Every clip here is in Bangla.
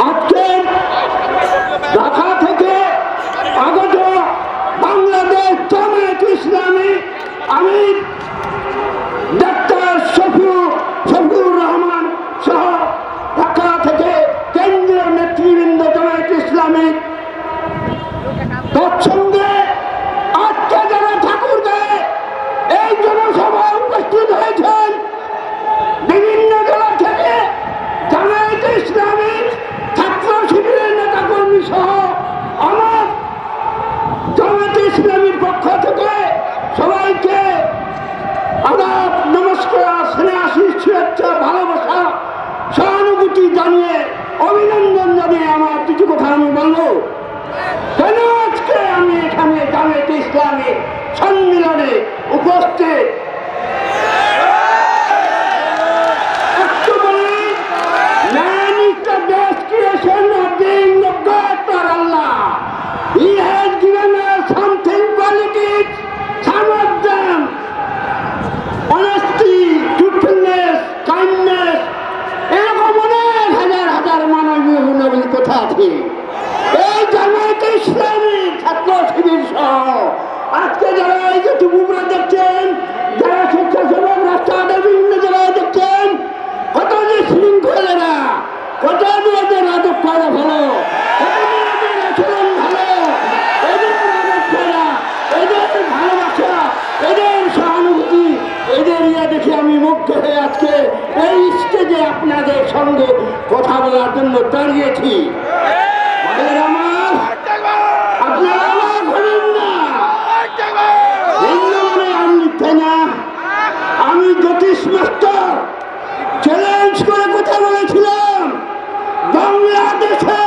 আজকে ঢাকা থেকে আগত বাংলাদেশ জামায়াত ইসলামী আমির ডাক্তার শফিউ শফিউর রহমান সহ ঢাকা থেকে কেন্দ্রীয় নেতৃবৃন্দ জামায়াত ইসলামী তৎসঙ্গে আজকে যারা ঠাকুর গায়ে এই জনসভায় উপস্থিত হয়েছেন বিভিন্ন জেলা থেকে জামায়াত ইসলামীর ছাত্র শিবিরের নেতাকর্মী সহ আমার জামায়াত ইসলামীর পক্ষ থেকে সবাইকে আদাব নমস্কার স্নেহাশিস শুভেচ্ছা ভালোবাসা, সহানুভূতি জানিয়ে অভিনন্দন জানিয়ে আমার কিছু কথা আমি বলব। কেন আজকে আমি এখানে জামায়াত ইসলামী সম্মিলনে উপস্থিত আছে এই জামায়াত ইসলামী ছাত্র শিবির সহ আজকে যারা এই যে টুকুরা দেখছেন যারা স্বেচ্ছাসেবক রাস্তাঘাটে বিভিন্ন জায়গায় দেখছেন কত যে শৃঙ্খলেরা কত যে এদের রাজক করা ভালো কত যে এদের আচরণ ভালো এদের রাজক করা এদের ভালোবাসা এদের সহানুভূতি এদের ইয়ে দেখে আমি মুগ্ধ হয়ে আজকে এই আপনাদের সঙ্গে কথা বলার জন্য দাঁড়িয়েছি। আমি জ্যোতিষ মাস্টার। চ্যালেঞ্জ করে কথা বলেছিলাম, বাংলাদেশে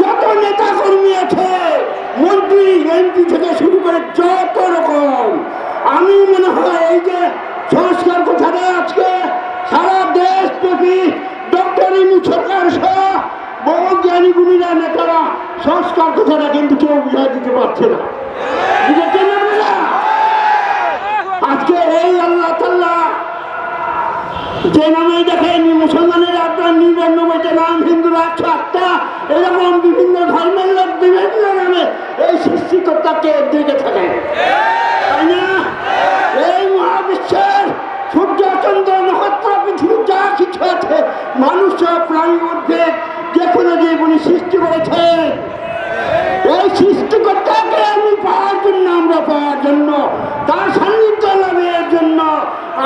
যত নেতা কর্মী আছে, মন্ত্রী, এমপি থেকে শুরু করে যত রকম, আমি মনে হয় এই যে সংস্কার কথাটা আজকে সারা দেশ ব্যাপী ডক্টর ইনু সরকার সহ বহু জ্ঞানী গুণীরা নেতারা সংস্কার কথাটা কিন্তু কেউ বুঝাই দিতে পারছে না। আজকে এই আল্লাহ যে নামে দেখেন মুসলমানের আপনার নিরানব্বইটা নাম হিন্দুরা একশো আটটা এরকম বিভিন্ন ধর্মের লোক বিভিন্ন নামে এই সৃষ্টিকর্তাকে দিকে থাকেন। তাই না? এই মহাবিশ্বের সূর্য, চন্দ্র, নক্ষত্র পৃথিবী যা কিছু আছে, মানুষ, প্রাণী, উদ্ভিদ যে কোনো জীবনী সৃষ্টি করেছেন এই সৃষ্টিকর্তাকে আমি পাওয়ার জন্য, আমরা পাওয়ার জন্য, তার সান্নিধ্য লাভের জন্য,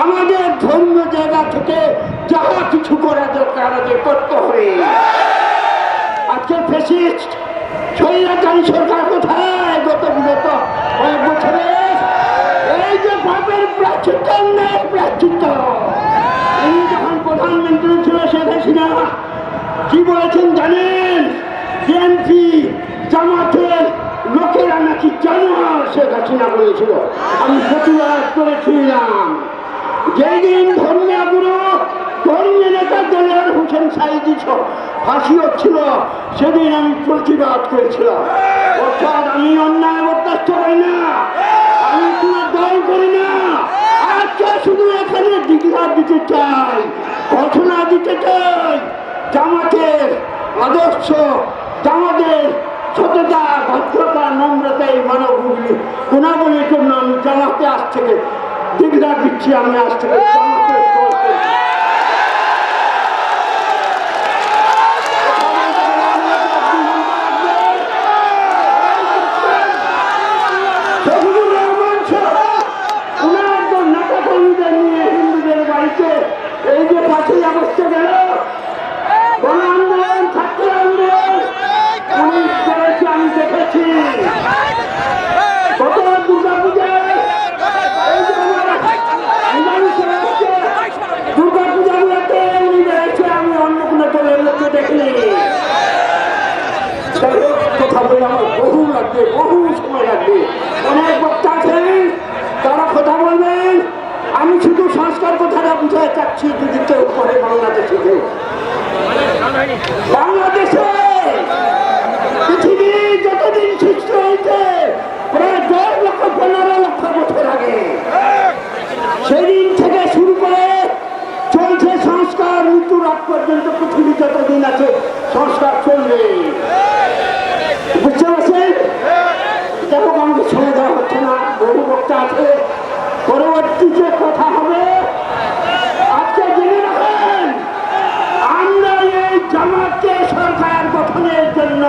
আমাদের ধর্মীয় জায়গা থেকে যাহা কিছু করা দরকার আমাদের করতে হবে। আজকে ফেসিস্ট স্বৈরাচারী সরকার কোথায়? গত বিগত কয়েক বছরে। এই যে পাপের প্রাচিত্য নেই প্রাচিত্য যখন প্রধানমন্ত্রী ছিল শেখ হাসিনা কি বলেছেন জানেন? বিএনপি জামাতের লোকেরা নাকি জানোয়ার শেখ হাসিনা বলেছিল। আমি প্রতিবাদ করেছিলাম। যেদিন ধর্মীয় গুরু, ধর্মীয় নেতা দেলার হোসেন সাইদি ফাঁসি হচ্ছিল, সেদিন আমি প্রতিবাদ করেছিলাম। অর্থাৎ আমি অন্যায় বরদাস্ত করি না। আমি কোনো দল করি না। আজকে শুধু এখানে ডিক্লার দিতে চাই ঘোষণা দিতে চাই। জামাতের আদর্শ, জামাতের সততা, ভদ্রতা, নম্রতা এই মানবগুলি গুণাবলীর জন্য আমি জামাতে আজ থেকে ডিক্লার দিচ্ছি আমি, আজ থেকে বাড়িতে এই যে পাঁচই আগস্ট গেল। যাচ্ছি যদি কেউ করে বাংলাদেশে কেউ বাংলাদেশে পৃথিবী যতদিন সৃষ্টি হয়েছে, প্রায় দশ লক্ষ, পনেরো লক্ষ থেকে শুরু করে চলছে সংস্কার ঋতু রাত পর্যন্ত পৃথিবী যতদিন আছে, সংস্কার চলবে। আমাকে সরকার গঠনের জন্য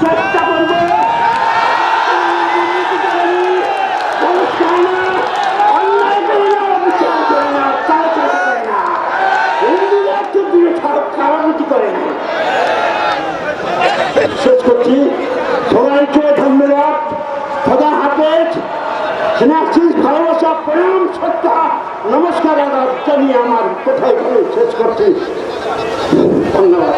চেষ্টা করবে। শেষ করছি। সবাইকে ধন্যবাদ। খোদা হাফেজ স্নেহাশিস ভালোবাসা প্রেম শ্রদ্ধা, নমস্কার জানিয়ে আমার কোথায় শেষ করছি। ধন্যবাদ।